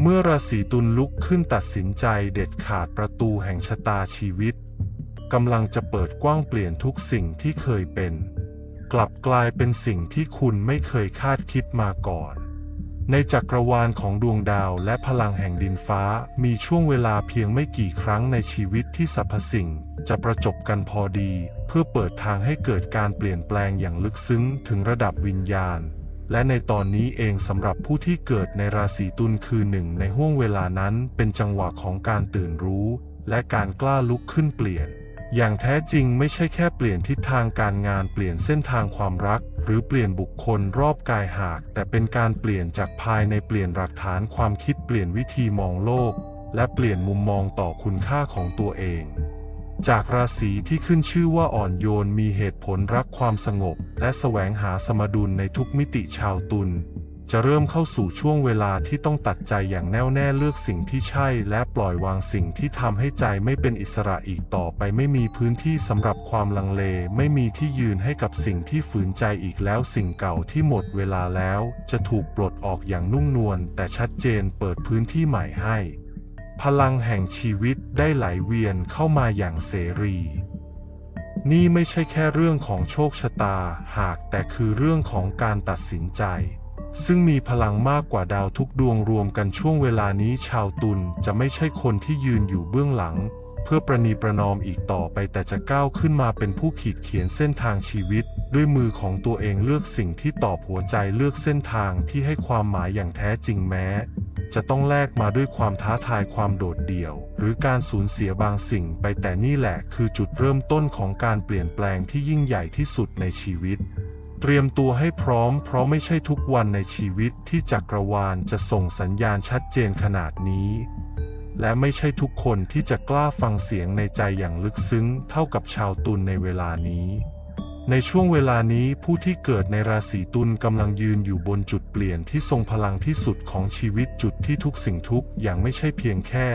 เมื่อราศีตุลลุกขึ้นตัดสินใจเด็ดขาดประตูแห่งชะตาชีวิตกำลังจะเปิดกว้างเปลี่ยนทุกสิ่งที่เคยเป็น กลับกลายเป็นสิ่งที่คุณไม่เคยคาดคิดมาก่อน ในจักรวาลของดวงดาวและพลังแห่งดินฟ้ามีช่วงเวลาเพียงไม่กี่ครั้งในชีวิตที่สรรพสิ่งจะประจบกันพอดี เพื่อเปิดทางให้เกิดการเปลี่ยนแปลงอย่างลึกซึ้งถึงระดับวิญญาณ และในตอนนี้เองสำหรับผู้ที่เกิดในราศีตุลคือหนึ่งในห่วงเวลานั้นเป็นจังหวะของการตื่นรู้ และการกล้าลุกขึ้นเปลี่ยน อย่างแท้จริงไม่ใช่แค่เปลี่ยนทิศทางการงานเปลี่ยนเส้นทางความรัก หรือเปลี่ยนบุคคลรอบกายหาก แต่เป็นการเปลี่ยนจากภายในเปลี่ยนหลักฐานความคิดเปลี่ยนวิธีมองโลก และเปลี่ยนมุมมองต่อคุณค่าของตัวเอง จากราศีที่ขึ้นชื่อว่าอ่อนโยนมีเหตุผลรักความสงบ และแสวงหาสมดุลในทุกมิติชาวตุลจะเริ่มเข้าสู่ช่วงเวลาที่ต้องตัดใจอย่างแน่วแน่เลือกสิ่งที่ใช่ และปล่อยวางสิ่งที่ทำให้ใจไม่เป็นอิสระอีกต่อไปไม่มีพื้นที่สำหรับความลังเล ไม่มีที่ยืนให้กับสิ่งที่ฝืนใจอีกแล้วสิ่งเก่าที่หมดเวลาแล้ว จะถูกปลดออกอย่างนุ่มนวลแต่ชัดเจนเปิดพื้นที่ใหม่ให้ พลังแห่งชีวิตได้ไหลเวียนเข้ามาอย่างเสรี นี่ไม่ใช่แค่เรื่องของโชคชะตาหากแต่คือเรื่องของการตัดสินใจ ซึ่งมีพลังมากกว่าดาวทุกดวงรวมกันช่วงเวลานี้ชาวตุลจะไม่ใช่คนที่ยืนอยู่เบื้องหลัง เพื่อประนีประนอมอีกต่อไปแต่จะก้าวขึ้นมาเป็นผู้ขีดเขียนเส้นทางชีวิต ด้วยมือของตัวเองเลือกสิ่งที่ตอบหัวใจเลือกเส้นทางที่ให้ความหมายอย่างแท้จริงแม้ จะต้องแลกมาด้วยความท้าทายความโดดเดี่ยว หรือการสูญเสียบางสิ่งไปแต่นี่แหละคือจุดเริ่มต้นของการเปลี่ยนแปลงที่ยิ่งใหญ่ที่สุดในชีวิตเตรียมตัวให้พร้อมเพราะไม่ใช่ทุกวันในชีวิตที่จักรวาลจะส่งสัญญาณชัดเจนขนาดนี้ และไม่ใช่ทุกคนที่จะกล้าฟังเสียงในใจอย่างลึกซึ้งเท่ากับชาวตุลในเวลานี้ ในช่วงเวลานี้ผู้ที่เกิดในราศีตุลกำลังยืนอยู่บนจุดเปลี่ยนที่ทรงพลังที่สุดของชีวิตจุดที่ทุกสิ่งทุกอย่างไม่ใช่เพียงแค่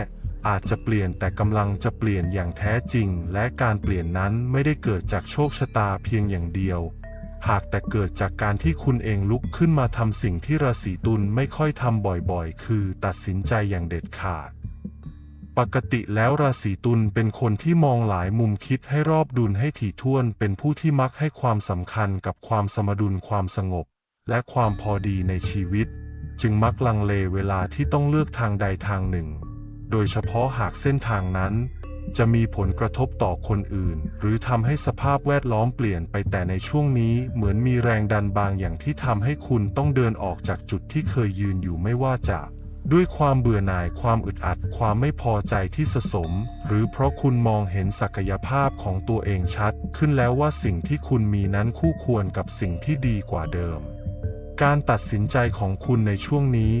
อาจจะเปลี่ยนแต่กำลังจะเปลี่ยนอย่างแท้จริง และการเปลี่ยนนั้นไม่ได้เกิดจากโชคชะตาเพียงอย่างเดียวหากแต่เกิดจากการที่คุณเองลุกขึ้นมาทำสิ่งที่ราศีตุลไม่ค่อยทำบ่อยๆ คือตัดสินใจอย่างเด็ดขาด ปกติแล้วราศีตุลเป็นคนที่มองหลายมุมคิดให้รอบดุลให้ถี่ถ้วน เป็นผู้ที่มักให้ความสำคัญกับความสมดุลความสงบ และความพอดีในชีวิต จึงมักลังเลเวลาที่ต้องเลือกทางใดทางหนึ่ง โดยเฉพาะหากเส้นทางนั้น จะมีผลกระทบต่อคนอื่น หรือทำให้สภาพแวดล้อมเปลี่ยนไปแต่ในช่วงนี้เหมือนมีแรงดันบางอย่างที่ทำให้คุณต้องเดินออกจากจุดที่เคยยืนอยู่ไม่ว่าจะ ด้วยความเบื่อหน่ายความอึดอัดความไม่พอใจที่สะสม หรือเพราะคุณมองเห็นศักยภาพของตัวเองชัด ขึ้นแล้วว่าสิ่งที่คุณมีนั้นคู่ควรกับสิ่งที่ดีกว่าเดิม การตัดสินใจของคุณในช่วงนี้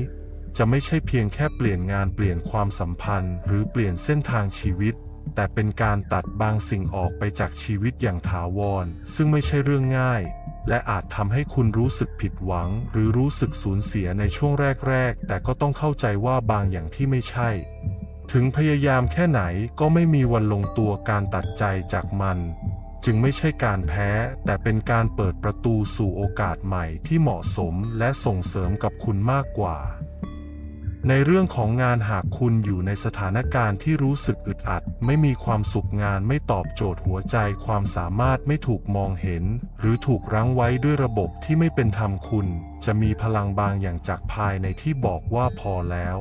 จะไม่ใช่เพียงแค่เปลี่ยนงานเปลี่ยนความสัมพันธ์ หรือเปลี่ยนเส้นทางชีวิต แต่เป็นการตัดบางสิ่งออกไปจากชีวิตอย่างถาวรซึ่งไม่ใช่เรื่องง่าย และอาจทำให้คุณรู้สึกผิดหวัง หรือรู้สึกสูญเสียในช่วงแรก ๆ แต่ก็ต้องเข้าใจว่าบางอย่างที่ไม่ใช่ ถึงพยายามแค่ไหนก็ไม่มีวันลงตัวการตัดใจจากมัน จึงไม่ใช่การแพ้ แต่เป็นการเปิดประตูสู่โอกาสใหม่ที่เหมาะสมและส่งเสริมกับคุณมากกว่า ในเรื่องของงานหากคุณอยู่ในสถานการณ์ที่รู้สึกอึดอัด ไม่มีความสุขงานไม่ตอบโจทย์หัวใจ ความสามารถไม่ถูกมองเห็น หรือถูกรั้งไว้ด้วยระบบที่ไม่เป็นธรรมคุณ จะมีพลังบางอย่างจากภายในที่บอกว่าพอแล้ว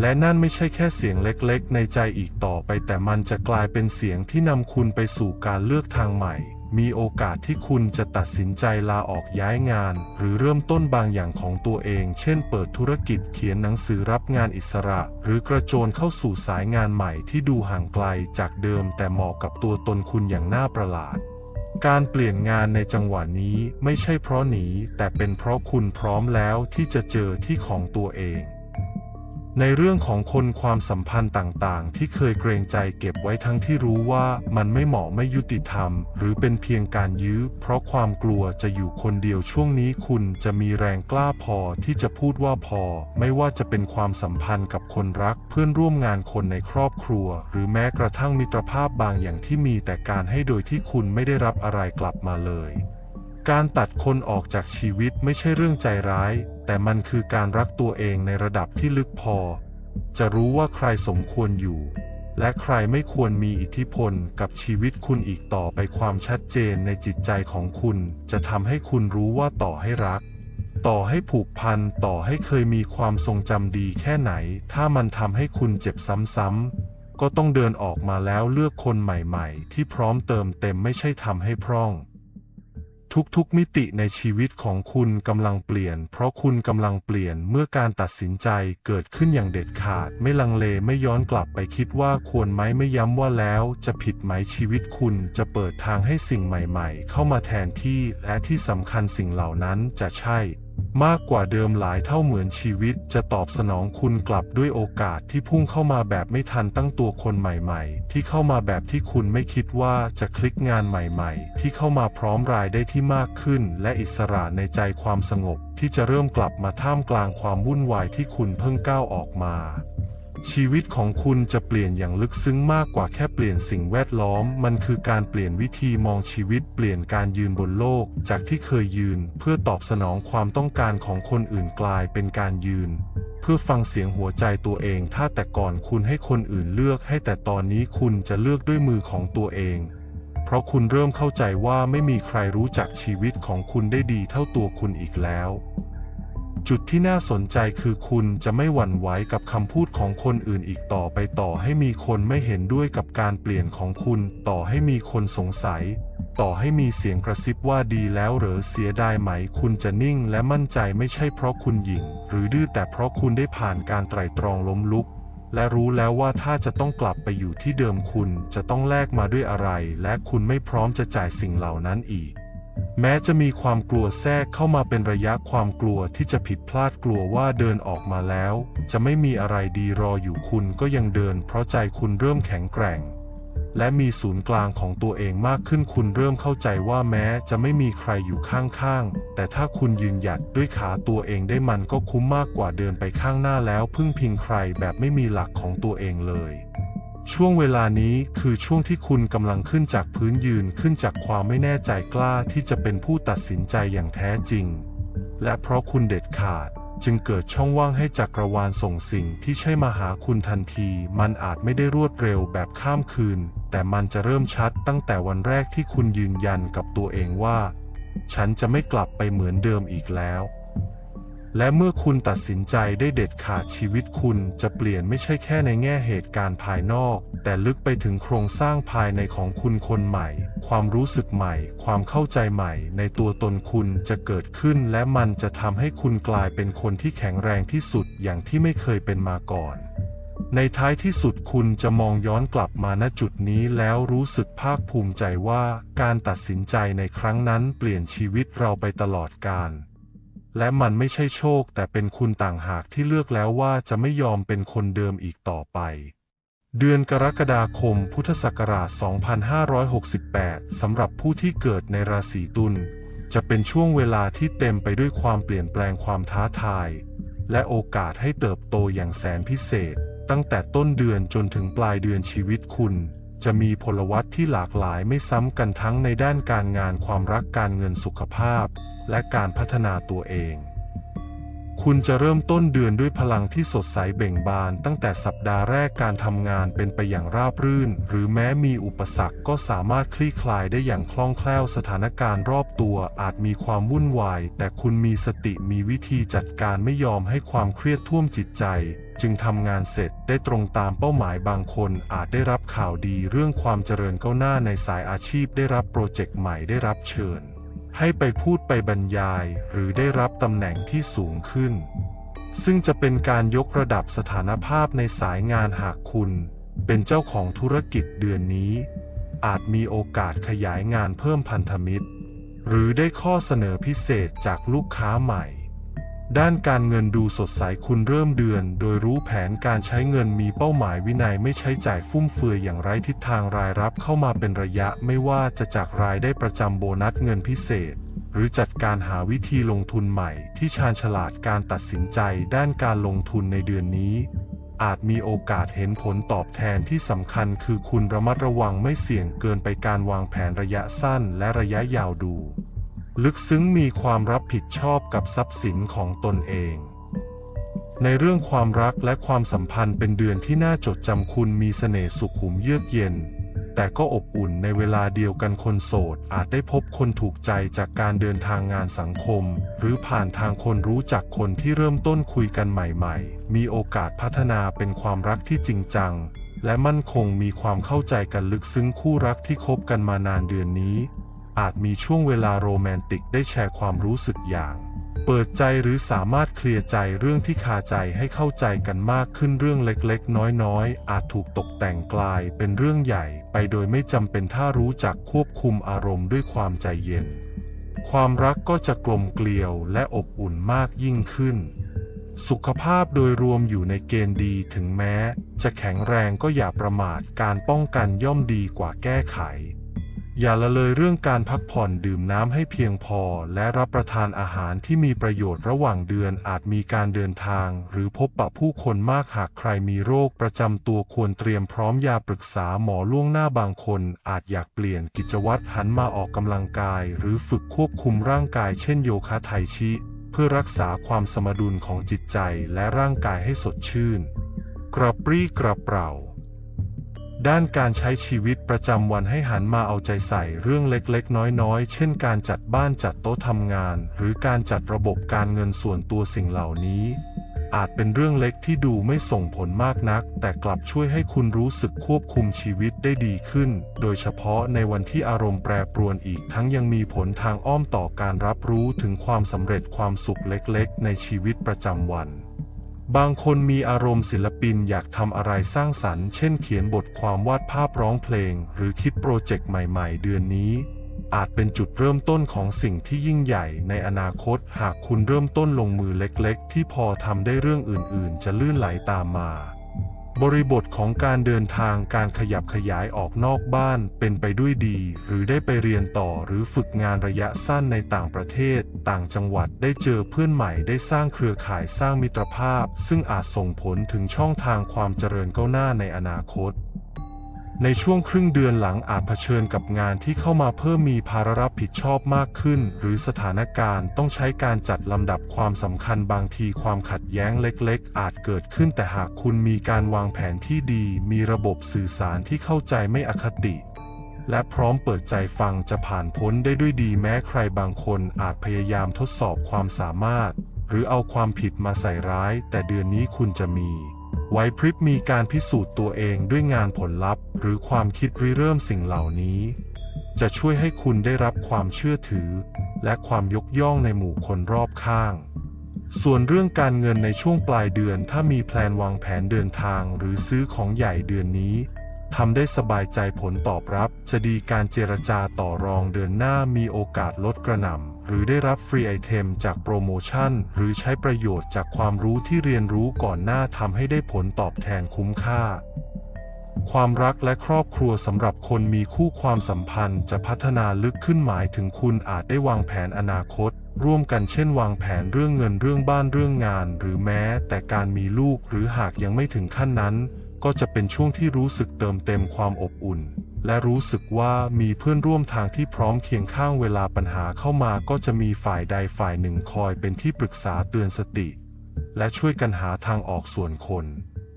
และนั่นไม่ใช่แค่เสียงเล็กๆ ในใจอีกต่อไปแต่มันจะกลายเป็นเสียงที่นำคุณไปสู่การเลือกทางใหม่ มีโอกาสที่คุณจะตัดสินใจลาออกย้ายงาน หรือเริ่มต้นบางอย่างของตัวเอง เช่นเปิดธุรกิจเขียนหนังสือรับงานอิสระ หรือกระโจนเข้าสู่สายงานใหม่ที่ดูห่างไกลจากเดิมแต่เหมาะกับตัวตนคุณอย่างน่าประหลาด การเปลี่ยนงานในจังหวะนี้ไม่ใช่เพราะหนีแต่เป็นเพราะคุณพร้อมแล้วที่จะเจอที่ของตัวเอง ในเรื่องของคนความสัมพันธ์ต่างๆ ที่เคยเกรงใจเก็บไว้ทั้งที่รู้ว่ามันไม่เหมาะไม่ยุติธรรม หรือเป็นเพียงการยื้อ เพราะความกลัวจะอยู่คนเดียวช่วงนี้คุณจะมีแรงกล้าพอที่จะพูดว่าพอ ไม่ว่าจะเป็นความสัมพันธ์กับคนรัก เพื่อนร่วมงานคนในครอบครัว หรือแม้กระทั่งมิตรภาพบางอย่างที่มีแต่การให้โดยที่คุณไม่ได้รับอะไรกลับมาเลย การตัดคนออกจากชีวิตไม่ใช่เรื่องใจร้าย แต่มันคือการรักตัวเองในระดับที่ลึกพอ จะรู้ว่าใครสมควรอยู่ และใครไม่ควรมีอิทธิพลกับชีวิตคุณอีกต่อไปความชัดเจนในจิตใจของคุณ จะทำให้คุณรู้ว่าต่อให้รัก ต่อให้ผูกพันต่อให้เคยมีความทรงจำดีแค่ไหน ถ้ามันทำให้คุณเจ็บซ้ำๆก็ต้องเดินออกมาแล้วเลือกคนใหม่ ๆ ที่พร้อมเติมเต็มไม่ใช่ทำให้พร่อง ทุกๆมิติในชีวิตของคุณกำลังเปลี่ยน เพราะคุณกำลังเปลี่ยนเมื่อการตัดสินใจเกิดขึ้นอย่างเด็ดขาด ไม่ลังเลไม่ย้อนกลับไปคิดว่าควรไหมไม่ย้ำว่าแล้วจะผิดไหมชีวิตคุณจะเปิดทางให้สิ่งใหม่ๆ เข้ามาแทนที่และที่สำคัญสิ่งเหล่านั้นจะใช่มากกว่าเดิมหลายเท่าเหมือนชีวิตจะตอบสนองคุณกลับด้วยโอกาสที่พุ่งเข้ามาแบบไม่ทันตั้งตัวคนใหม่ๆ ที่เข้ามาแบบที่คุณไม่คิดว่าจะคลิกงานใหม่ๆ ที่เข้ามาพร้อมรายได้ที่มากขึ้น และอิสระในใจความสงบ ที่จะเริ่มกลับมาท่ามกลางความวุ่นวายที่คุณเพิ่งก้าวออกมา ชีวิตของคุณจะเปลี่ยนอย่างลึกซึ้งมากกว่าแค่เปลี่ยนสิ่งแวดล้อม มันคือการเปลี่ยนวิธีมองชีวิต เปลี่ยนการยืนบนโลก จากที่เคยยืน เพื่อตอบสนองความต้องการของคนอื่นกลายเป็นการยืน เพื่อฟังเสียงหัวใจตัวเอง ถ้าแต่ก่อนคุณให้คนอื่นเลือก ให้แต่ตอนนี้คุณจะเลือกด้วยมือของตัวเอง เพราะคุณเริ่มเข้าใจว่าไม่มีใครรู้จักชีวิตของคุณได้ดีเท่าตัวคุณอีกแล้ว จุดที่น่าสนใจคือคุณจะไม่หวั่นไหวกับคำพูดของคนอื่นอีกต่อไปต่อให้มีคนไม่เห็นด้วยกับการเปลี่ยนของคุณ ต่อให้มีคนสงสัย ต่อให้มีเสียงกระซิบว่าดีแล้วหรือเสียดายไหม คุณจะนิ่งและมั่นใจไม่ใช่เพราะคุณหยิ่งหรือดื้อแต่เพราะคุณได้ผ่านการไตร่ตรองล้มลุก และรู้แล้วว่าถ้าจะต้องกลับไปอยู่ที่เดิมคุณจะต้องแลกมาด้วยอะไร และคุณไม่พร้อมจะจ่ายสิ่งเหล่านั้นอีก แม้จะมีความกลัวแทรกเข้ามาเป็นระยะความกลัวที่จะผิดพลาดกลัวว่าเดินออกมาแล้ว จะไม่มีอะไรดีรออยู่คุณก็ยังเดิน เพราะใจคุณเริ่มแข็งแกร่ง และมีศูนย์กลางของตัวเองมากขึ้นคุณเริ่มเข้าใจว่าแม้จะไม่มีใครอยู่ข้างๆ แต่ถ้าคุณยืนหยัดด้วยขาตัวเองได้มันก็คุ้มมากกว่าเดินไปข้างหน้าแล้วพึ่งพิงใครแบบไม่มีหลักของตัวเองเลย ช่วงเวลานี้คือช่วงที่คุณกำลังขึ้นจากพื้นยืนขึ้นจากความไม่แน่ใจกล้าที่จะเป็นผู้ตัดสินใจอย่างแท้จริง และเพราะคุณเด็ดขาดจึงเกิดช่องว่างให้จักรวาลส่งสิ่งที่ใช่มาหาคุณทันที มันอาจไม่ได้รวดเร็วแบบข้ามคืน แต่มันจะเริ่มชัดตั้งแต่วันแรกที่คุณยืนยันกับตัวเองว่า ฉันจะไม่กลับไปเหมือนเดิมอีกแล้ว และเมื่อคุณตัดสินใจได้เด็ดขาดชีวิตคุณจะเปลี่ยนไม่ใช่แค่ในแง่เหตุการณ์ภายนอก แต่ลึกไปถึงโครงสร้างภายในของคุณคนใหม่ ความรู้สึกใหม่ ความเข้าใจใหม่ ในตัวตนคุณจะเกิดขึ้น และมันจะทำให้คุณกลายเป็นคนที่แข็งแรงที่สุดอย่างที่ไม่เคยเป็นมาก่อนในท้ายที่สุดคุณจะมองย้อนกลับมาณจุดนี้แล้วรู้สึกภาคภูมิใจว่าการตัดสินใจในครั้งนั้นเปลี่ยนชีวิตเราไปตลอดกาล และมันไม่ใช่โชค แต่เป็นคุณต่างหากที่เลือกแล้วว่าจะไม่ยอมเป็นคนเดิมอีกต่อไป เดือนกรกฎาคม พุทธศักราช 2568 สำหรับผู้ที่เกิดในราศีตุลจะเป็นช่วงเวลาที่เต็มไปด้วยความเปลี่ยนแปลงความท้าทาย และโอกาสให้เติบโตอย่างแสนพิเศษ ตั้งแต่ต้นเดือนจนถึงปลายเดือนชีวิตคุณ จะมีพลวัตที่หลากหลายไม่ซ้ำกันทั้งในด้านการงานความรักการเงินสุขภาพ และการพัฒนาตัวเอง คุณจะเริ่มต้นเดือนด้วยพลังที่สดใสเบ่งบาน ตั้งแต่สัปดาห์แรกการทำงานเป็นไปอย่างราบรื่น หรือแม้มีอุปสรรคก็สามารถคลี่คลายได้อย่างคล่องแคล่วสถานการณ์รอบตัวอาจมีความวุ่นวาย แต่คุณมีสติมีวิธีจัดการไม่ยอมให้ความเครียดท่วมจิตใจจึงทำงานเสร็จได้ตรงตามเป้าหมายบางคนอาจได้รับข่าวดีเรื่องความเจริญก้าวหน้าในสายอาชีพได้รับโปรเจกต์ใหม่ได้รับเชิญ ให้ไปพูดไปบรรยายหรือได้รับตำแหน่งที่สูงขึ้น ซึ่งจะเป็นการยกระดับสถานภาพในสายงานหากคุณ เป็นเจ้าของธุรกิจเดือนนี้ อาจมีโอกาสขยายงานเพิ่มพันธมิตร หรือได้ข้อเสนอพิเศษจากลูกค้าใหม่ ด้านการเงินดูสดใสคุณเริ่มเดือน โดยรู้แผนการใช้เงินมีเป้าหมายวินัยไม่ใช้จ่ายฟุ่มเฟือยอย่างไร้ทิศทางรายรับเข้ามาเป็นระยะไม่ว่าจะจากรายได้ประจำโบนัสเงินพิเศษ หรือจัดการหาวิธีลงทุนใหม่ ที่ชาญฉลาดการตัดสินใจด้านการลงทุนในเดือนนี้ อาจมีโอกาสเห็นผลตอบแทนที่สำคัญคือคุณระมัดระวังไม่เสี่ยงเกินไปการวางแผนระยะสั้นและระยะยาวดู ลึกซึ้งมีความรับผิดชอบกับทรัพย์สินของตนเอง ในเรื่องความรักและความสัมพันธ์เป็นเดือนที่น่าจดจำคุณมีเสน่ห์สุขุมเยือกเย็น แต่ก็อบอุ่นในเวลาเดียวกันคนโสด อาจได้พบคนถูกใจจากการเดินทางงานสังคม หรือผ่านทางคนรู้จักคนที่เริ่มต้นคุยกันใหม่ๆ มีโอกาสพัฒนาเป็นความรักที่จริงจัง และมั่นคงมีความเข้าใจกันลึกซึ้งคู่รักที่คบกันมานานเดือนนี้ อาจมีช่วงเวลาโรแมนติกได้แชร์ความรู้สึกอย่าง เปิดใจหรือสามารถเคลียร์ใจเรื่องที่คาใจให้เข้าใจกันมากขึ้นเรื่องเล็กๆ น้อยๆ อาจถูกตกแต่งกลายเป็นเรื่องใหญ่ไปโดยไม่จำเป็นถ้ารู้จักควบคุมอารมณ์ด้วยความใจเย็น ความรักก็จะกลมเกลียวและอบอุ่นมากยิ่งขึ้นสุขภาพโดยรวมอยู่ในเกณฑ์ดีถึงแม้ จะแข็งแรงก็อย่าประมาทการป้องกันย่อมดีกว่าแก้ไข อย่าละเลยเรื่องการพักผ่อนดื่มน้ำให้เพียงพอ และรับประทานอาหารที่มีประโยชน์ระหว่างเดือนอาจมีการเดินทาง หรือพบปะผู้คนมากหากใครมีโรคประจำตัวควรเตรียมพร้อมยาปรึกษาหมอล่วงหน้าบางคน อาจอยากเปลี่ยนกิจวัตรหันมาออกกำลังกาย หรือฝึกควบคุมร่างกายเช่นโยคะไทชิ เพื่อรักษาความสมดุลของจิตใจและร่างกายให้สดชื่น กระปรี้กระเปร่า ด้านการใช้ชีวิตประจำวันให้หันมาเอาใจใส่เรื่องเล็กๆ น้อยๆ เช่นการจัดบ้านจัดโต๊ะทำงาน หรือการจัดระบบการเงินส่วนตัวสิ่งเหล่านี้ อาจเป็นเรื่องเล็กที่ดูไม่ส่งผลมากนัก แต่กลับช่วยให้คุณรู้สึกควบคุมชีวิตได้ดีขึ้น โดยเฉพาะในวันที่อารมณ์แปรปรวนอีกทั้งยังมีผลทางอ้อมต่อการรับรู้ถึงความสำเร็จความสุขเล็กๆ ในชีวิตประจำวัน บางคนมีอารมณ์ศิลปินอยากทำอะไรสร้างสรรค์ เช่นเขียนบทความวาดภาพร้องเพลง หรือคิดโปรเจกต์ใหม่ๆ เดือนนี้ อาจเป็นจุดเริ่มต้นของสิ่งที่ยิ่งใหญ่ในอนาคต หากคุณเริ่มต้นลงมือเล็กๆ ที่พอทำได้เรื่องอื่นๆ จะลื่นไหลตามมา บริบทของการเดินทางการขยับขยายออกนอกบ้านเป็นไปด้วยดี หรือได้ไปเรียนต่อหรือฝึกงานระยะสั้นในต่างประเทศ ต่างจังหวัดได้เจอเพื่อนใหม่ได้สร้างเครือข่ายสร้างมิตรภาพ ซึ่งอาจส่งผลถึงช่องทางความเจริญก้าวหน้าในอนาคต ในช่วงครึ่งเดือนหลังอาจเผชิญกับงานที่เข้ามาเพิ่มมีภาระรับผิดชอบมากขึ้น หรือสถานการณ์ต้องใช้การจัดลำดับความสำคัญบางทีความขัดแย้งเล็กๆ อาจเกิดขึ้นแต่หากคุณมีการวางแผนที่ดี มีระบบสื่อสารที่เข้าใจไม่อคติ และพร้อมเปิดใจฟังจะผ่านพ้นได้ด้วยดีแม้ใครบางคนอาจพยายามทดสอบความสามารถ หรือเอาความผิดมาใส่ร้าย แต่เดือนนี้คุณจะมี ไหวพริบมีการพิสูจน์ตัวเองด้วยงานผลลัพธ์ หรือความคิดริเริ่มสิ่งเหล่านี้ จะช่วยให้คุณได้รับความเชื่อถือ และความยกย่องในหมู่คนรอบข้าง ส่วนเรื่องการเงินในช่วงปลายเดือนถ้ามีแพลนวางแผนเดินทางหรือซื้อของใหญ่เดือนนี้ทำได้สบายใจผลตอบรับ จะดีการเจรจาต่อรองเดือนหน้ามีโอกาสลดกระหน่ำ หรือได้รับฟรีไอเทมจากโปรโมชั่น หรือใช้ประโยชน์จากความรู้ที่เรียนรู้ก่อนหน้าทำให้ได้ผลตอบแทนคุ้มค่า ความรักและครอบครัวสำหรับคนมีคู่ความสัมพันธ์จะพัฒนาลึกขึ้นหมายถึงคุณอาจได้วางแผนอนาคต ร่วมกันเช่นวางแผนเรื่องเงินเรื่องบ้านเรื่องงาน หรือแม้แต่การมีลูกหรือหากยังไม่ถึงขั้นนั้น ก็จะเป็นช่วงที่รู้สึกเติมเต็มความอบอุ่น และรู้สึกว่ามีเพื่อนร่วมทางที่พร้อมเคียงข้างเวลาปัญหาเข้ามาก็จะมีฝ่ายใดฝ่ายหนึ่งคอยเป็นที่ปรึกษาเตือนสติ และช่วยกันหาทางออกส่วนคน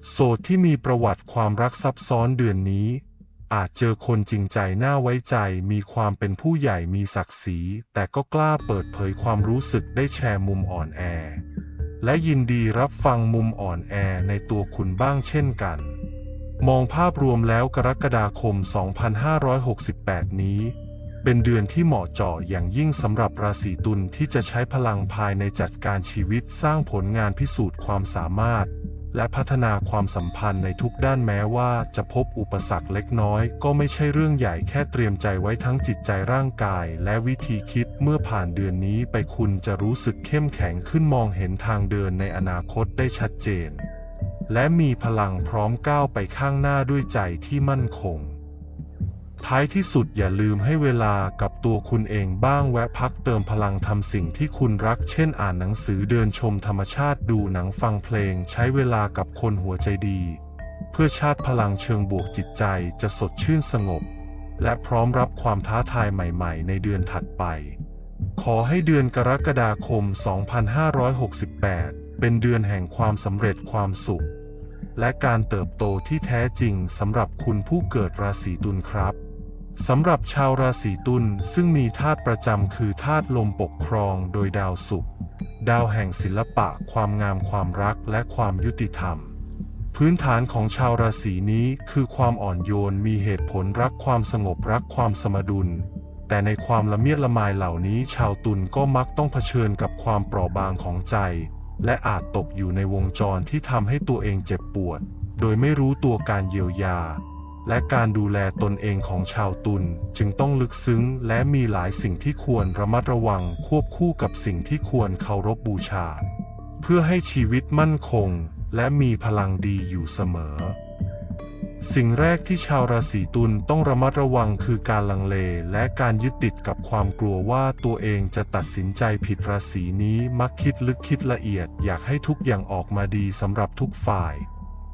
โสดที่มีประวัติความรักซับซ้อนเดือนนี้ อาจเจอคนจริงใจน่าไว้ใจมีความเป็นผู้ใหญ่มีศักดิ์ศรีแต่ก็กล้าเปิดเผยความรู้สึกได้แชร์มุมอ่อนแอ และยินดีรับฟังมุมอ่อนแอในตัวคุณบ้างเช่นกัน มองภาพรวมแล้วกรกฎาคม 2568 นี้ เป็นเดือนที่เหมาะเจาะอย่างยิ่งสำหรับราศีตุลที่จะใช้พลังภายในจัดการชีวิตสร้างผลงานพิสูจน์ความสามารถ และพัฒนาความสัมพันธ์ในทุกด้านแม้ว่าจะพบอุปสรรคเล็กน้อย ก็ไม่ใช่เรื่องใหญ่แค่เตรียมใจไว้ทั้งจิตใจร่างกาย และวิธีคิดเมื่อผ่านเดือนนี้ไปคุณจะรู้สึกเข้มแข็งขึ้นมองเห็นทางเดินในอนาคตได้ชัดเจน และมีพลังพร้อมก้าวไปข้างหน้าด้วยใจที่มั่นคง ท้ายที่สุดอย่าลืมให้เวลากับตัวคุณเองบ้างแวะพักเติมพลังทำสิ่งที่คุณรัก เช่นอ่านหนังสือเดินชมธรรมชาติดูหนังฟังเพลง ใช้เวลากับคนหัวใจดี เพื่อชาติพลังเชิงบวกจิตใจจะสดชื่นสงบ และพร้อมรับความท้าทายใหม่ ๆ ในเดือนถัดไป ขอให้เดือนกรกฎาคม 2568 เป็นเดือนแห่งความสำเร็จความสุข และการเติบโตที่แท้จริงสำหรับคุณผู้เกิดราศีตุลครับสำหรับชาวราศีตุลซึ่งมีธาตุประจำคือธาตุลมปกครองโดยดาวศุกร์ดาวแห่งศิลปะ ความงามความรักและความยุติธรรม พื้นฐานของชาวราศีนี้คือความอ่อนโยนมีเหตุผลรักความสงบรักความสมดุล แต่ในความละเมียดละไมเหล่านี้ชาวตุลก็มักต้องเผชิญกับความเปราะบางของใจ และอาจตกอยู่ในวงจรที่ทำให้ตัวเองเจ็บปวด โดยไม่รู้ตัวการเยียวยา และการดูแลตนเองของชาวตุลจึงต้องลึกซึ้งและมีหลายสิ่งที่ควรระมัดระวังควบคู่กับสิ่งที่ควรเคารพบูชา เพื่อให้ชีวิตมั่นคงและมีพลังดีอยู่เสมอ สิ่งแรกที่ชาวราศีตุลต้องระมัดระวังคือการลังเลและการยึดติดกับความกลัวว่าตัวเองจะตัดสินใจผิดราศีนี้มักคิดลึกคิดละเอียด อยากให้ทุกอย่างออกมาดีสำหรับทุกฝ่าย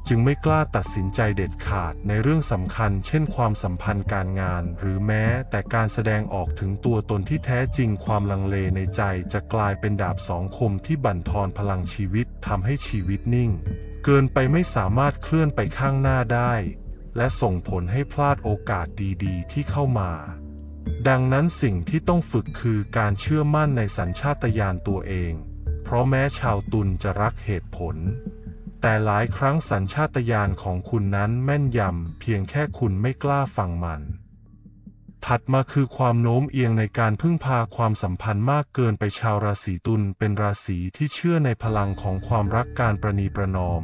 จึงไม่กล้าตัดสินใจเด็ดขาดในเรื่องสำคัญ เช่น ความสัมพันธ์การงาน หรือแม้แต่การแสดงออกถึงตัวตนที่แท้จริงความลังเลในใจจะกลายเป็นดาบสองคมที่บั่นทอนพลังชีวิตทำให้ชีวิตนิ่ง เกินไปไม่สามารถเคลื่อนไปข้างหน้าได้ และส่งผลให้พลาดโอกาสดีๆ ที่เข้ามา ดังนั้นสิ่งที่ต้องฝึกคือการเชื่อมั่นในสัญชาตญาณตัวเอง เพราะแม้ชาวตุลจะรักเหตุผล แต่หลายครั้งสัญชาตญาณของคุณนั้นแม่นยำเพียงแค่คุณไม่กล้าฟังมัน ถัดมาคือความโน้มเอียงในการพึ่งพาความสัมพันธ์มากเกินไปชาวราศีตุลเป็นราศีที่เชื่อในพลังของความรักการประนีประนอม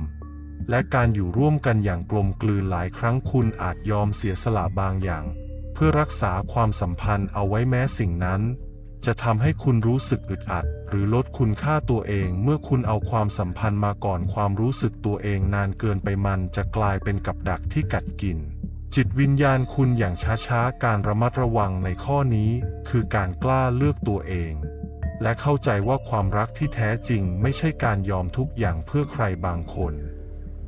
และการอยู่ร่วมกันอย่างกลมกลืนหลายครั้งคุณอาจยอมเสียสละบางอย่าง เพื่อรักษาความสัมพันธ์เอาไว้แม้สิ่งนั้น จะทำให้คุณรู้สึกอึดอัด หรือลดคุณค่าตัวเองเมื่อคุณเอาความสัมพันธ์มาก่อนความรู้สึกตัวเองนานเกินไปมันจะกลายเป็นกับดักที่กัดกิน จิตวิญญาณคุณอย่างช้าๆ การระมัดระวังในข้อนี้ คือการกล้าเลือกตัวเองและเข้าใจว่าความรักที่แท้จริงไม่ใช่การยอมทุกอย่างเพื่อใครบางคน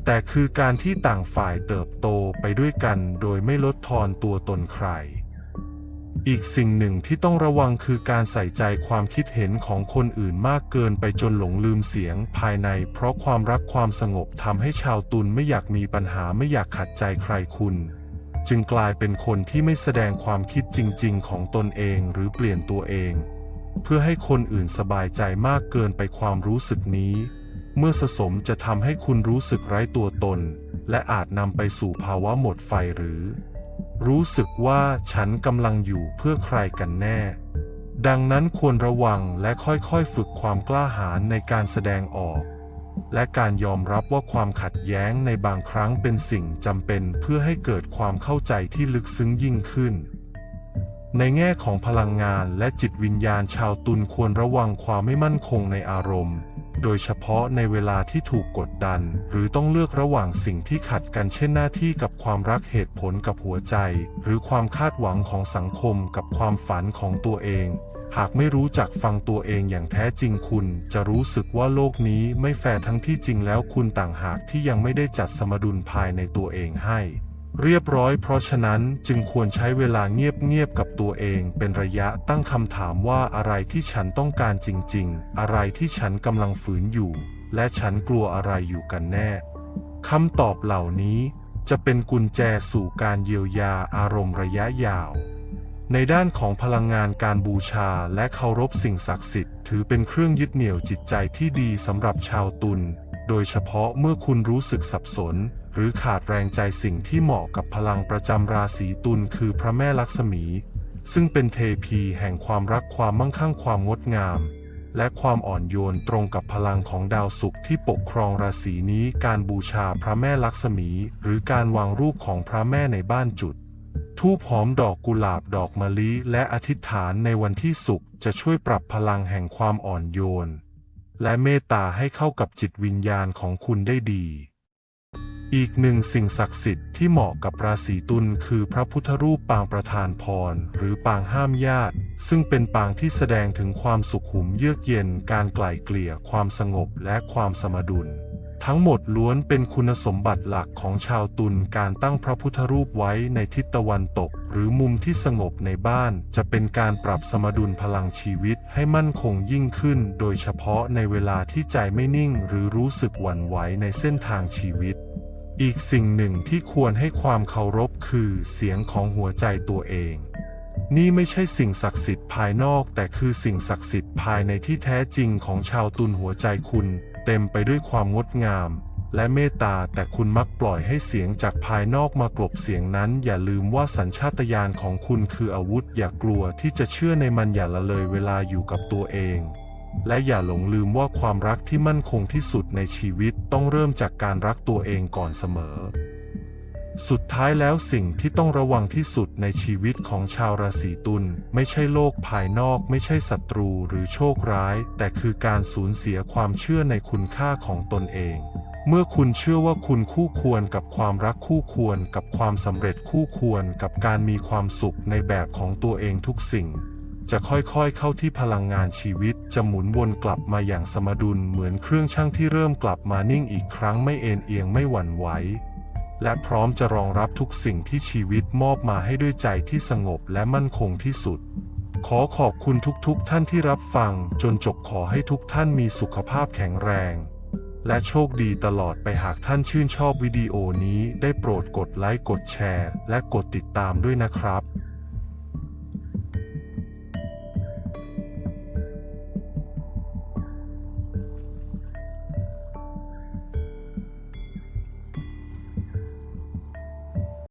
แต่คือการที่ต่างฝ่ายเติบโตไปด้วยกันโดยไม่ลดทอนตัวตนใคร อีกสิ่งหนึ่งที่ต้องระวังคือการใส่ใจความคิดเห็นของคนอื่นมากเกินไปจนหลงลืมเสียงภายใน เพราะความรักความสงบทำให้ชาวตุลไม่อยากมีปัญหาไม่อยากขัดใจใครคุณ จึงกลายเป็นคนที่ไม่แสดงความคิดจริง ๆ ของตนเองหรือเปลี่ยนตัวเอง เพื่อให้คนอื่นสบายใจมากเกินไปความรู้สึกนี้ เมื่อสะสมจะทำให้คุณรู้สึกไร้ตัวตน และอาจนำไปสู่ภาวะหมดไฟหรือ รู้สึกว่าฉันกำลังอยู่เพื่อใครกันแน่ ดังนั้นควรระวังและค่อยๆฝึกความกล้าหาญในการแสดงออก และการยอมรับว่าความขัดแย้งในบางครั้งเป็นสิ่งจำเป็นเพื่อให้เกิดความเข้าใจที่ลึกซึ้งยิ่งขึ้นในแง่ของพลังงานและจิตวิญญาณชาวตุลควรระวังความไม่มั่นคงในอารมณ์ โดยเฉพาะในเวลาที่ถูกกดดัน หรือต้องเลือกระหว่างสิ่งที่ขัดกันเช่นหน้าที่กับความรักเหตุผลกับหัวใจ หรือความคาดหวังของสังคมกับความฝันของตัวเอง หากไม่รู้จักฟังตัวเองอย่างแท้จริงคุณ จะรู้สึกว่าโลกนี้ไม่แฟร์ทั้งที่จริงแล้วคุณต่างหากที่ยังไม่ได้จัดสมดุลภายในตัวเองให้ เรียบร้อยเพราะฉะนั้นจึงควรใช้เวลาเงียบๆกับตัวเองเป็นระยะตั้งคำถามว่าอะไรที่ฉันต้องการจริงๆ อะไรที่ฉันกำลังฝืนอยู่ และฉันกลัวอะไรอยู่กันแน่คำตอบเหล่านี้จะเป็นกุญแจสู่การเยียวยาอารมณ์ระยะยาว ในด้านของพลังงานการบูชาและเคารพสิ่งศักดิ์สิทธิ์ถือเป็นเครื่องยึดเหนี่ยวจิตใจที่ดีสำหรับชาวตุลโดยเฉพาะเมื่อคุณรู้สึกสับสน หรือขาดแรงใจสิ่งที่เหมาะกับพลังประจำราศีตุลคือพระแม่ลักษมี ซึ่งเป็นเทพีแห่งความรักความมั่งคั่งความงดงาม และความอ่อนโยนตรงกับพลังของดาวศุกร์ที่ปกครองราศีนี้การบูชาพระแม่ลักษมี หรือการวางรูปของพระแม่ในบ้านจุดทูบหอมดอกกุหลาบดอกมะลิและอธิษฐานในวันที่ศุกร์จะช่วยปรับพลังแห่งความอ่อนโยน และเมตตาให้เข้ากับจิตวิญญาณของคุณได้ดี อีกหนึ่งสิ่งศักดิ์สิทธิ์ที่เหมาะกับราศีตุลคือพระพุทธรูปปางประธานพร หรือปางห้ามญาติ ซึ่งเป็นปางที่แสดงถึงความสุขหุมเยือกเย็น การไกล่เกลี่ยความสงบและความสมดุล ทั้งหมดล้วนเป็นคุณสมบัติหลักของชาวตุลการตั้งพระพุทธรูปไว้ในทิศตะวันตก หรือมุมที่สงบในบ้าน จะเป็นการปรับสมดุลพลังชีวิตให้มั่นคงยิ่งขึ้น โดยเฉพาะในเวลาที่ใจไม่นิ่ง หรือรู้สึกหวั่นไหวในเส้นทางชีวิต อีกสิ่งหนึ่งที่ควรให้ความเคารพคือเสียงของหัวใจตัวเอง นี่ไม่ใช่สิ่งศักดิ์สิทธิ์ภายนอก แต่คือสิ่งศักดิ์สิทธิ์ภายในที่แท้จริงของชาวตุลหัวใจคุณ เต็มไปด้วยความงดงาม และเมตตาแต่คุณมักปล่อยให้เสียงจากภายนอกมากลบเสียงนั้น อย่าลืมว่าสัญชาตญาณของคุณคืออาวุธ อย่ากลัวที่จะเชื่อในมันอย่าละเลยเวลาอยู่กับตัวเอง และอย่าหลงลืมว่าความรักที่มั่นคงที่สุดในชีวิตต้องเริ่มจากการรักตัวเองก่อนเสมอ สุดท้ายแล้วสิ่งที่ต้องระวังที่สุดในชีวิตของชาวราศีตุลไม่ใช่โลกภายนอก ไม่ใช่ศัตรูหรือโชคร้าย แต่คือการสูญเสียความเชื่อในคุณค่าของตนเองเมื่อคุณเชื่อว่าคุณคู่ควรกับความรักคู่ควรกับความสำเร็จคู่ควรกับการมีความสุขในแบบของตัวเองทุกสิ่ง จะค่อยๆเข้าที่พลังงานชีวิตจะหมุนวนกลับมาอย่างสมดุลเหมือนเครื่องช่างที่เริ่มกลับมานิ่งอีกครั้งไม่เอ็นเอียงไม่หวั่นไหวและพร้อมจะรองรับทุกสิ่งที่ชีวิตมอบมาให้ด้วยใจที่สงบและมั่นคงที่สุด ขอขอบคุณทุกๆทท่านที่รับฟังจนจบขอให้ทุกท่านมีสุขภาพแข็งแรง และโชคดีตลอดไปหากท่านชื่นชอบวิดีโอนี้ได้โปรดกดไลค์กดแชร์ และกดติดตามด้วยนะครับ